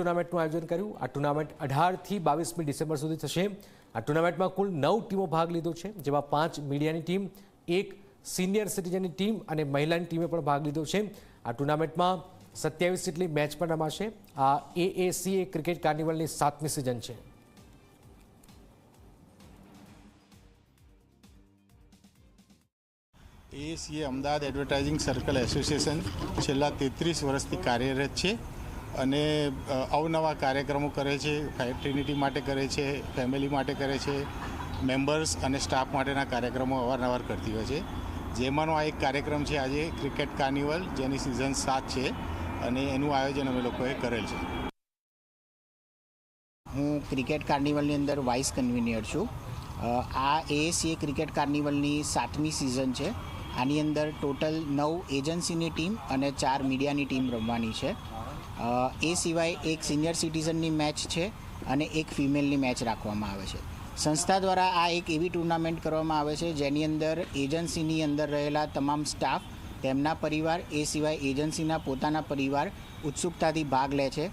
ટુર્નામેન્ટનું આયોજન કર્યું. આ ટુર્નામેન્ટ અઢારથી બાવીસમી ડિસેમ્બર સુધી થશે. આ ટુર્નામેન્ટમાં કુલ નવ ટીમો ભાગ લીધો છે, જેમાં પાંચ મીડિયાની ટીમ, એક સિનિયર સિટીઝનની ટીમ અને મહિલાની ટીમે પણ ભાગ લીધો છે. આ ટુર્નામેન્ટમાં સત્યાવીસ જેટલી મેચ પણ રમાશે. આ એએસીએ ક્રિકેટ કાર્નિવલની સાતમી સિઝન છે. એએસીએ અમદાવાદ એડવર્ટાઇઝિંગ સર્કલ એસોસિએશન છેલ્લા તેત્રીસ વર્ષથી કાર્યરત છે. અને અવનવા કાર્યક્રમો કરે છે ટ્રિનિટી માટે કરે છે, ફેમિલી માટે કરે છે, મેમ્બર્સ અને સ્ટાફ માટેના કાર્યક્રમો અવારનવાર કરતી હોય છે. જેમાંનો આ એક કાર્યક્રમ છે આજે ક્રિકેટ કાર્નિવલ, જેની સિઝન સાત છે અને એનું આયોજન અમે લોકોએ કરેલ છે. હું ક્રિકેટ કાર્નિવલની અંદર વાઇસ કન્વીનિયર છું. આ એએસીએ ક્રિકેટ કાર્નિવલની સાતમી સિઝન છે. આની અંદર ટોટલ નવ એજન્સીની ટીમ અને ચાર મીડિયાની ટીમ રમવાની છે. એ સિવાય એક સિનિયર સિટીઝનની મેચ છે અને એક ફિમેલની મેચ રાખવામાં આવે છે. સંસ્થા દ્વારા આ એક એવી ટુર્નામેન્ટ કરવામાં આવે છે જેની અંદર એજન્સીની અંદર રહેલા તમામ સ્ટાફ, તેમના પરિવાર, એ સિવાય એજન્સીના પોતાના પરિવાર ઉત્સુકતાથી ભાગ લે છે.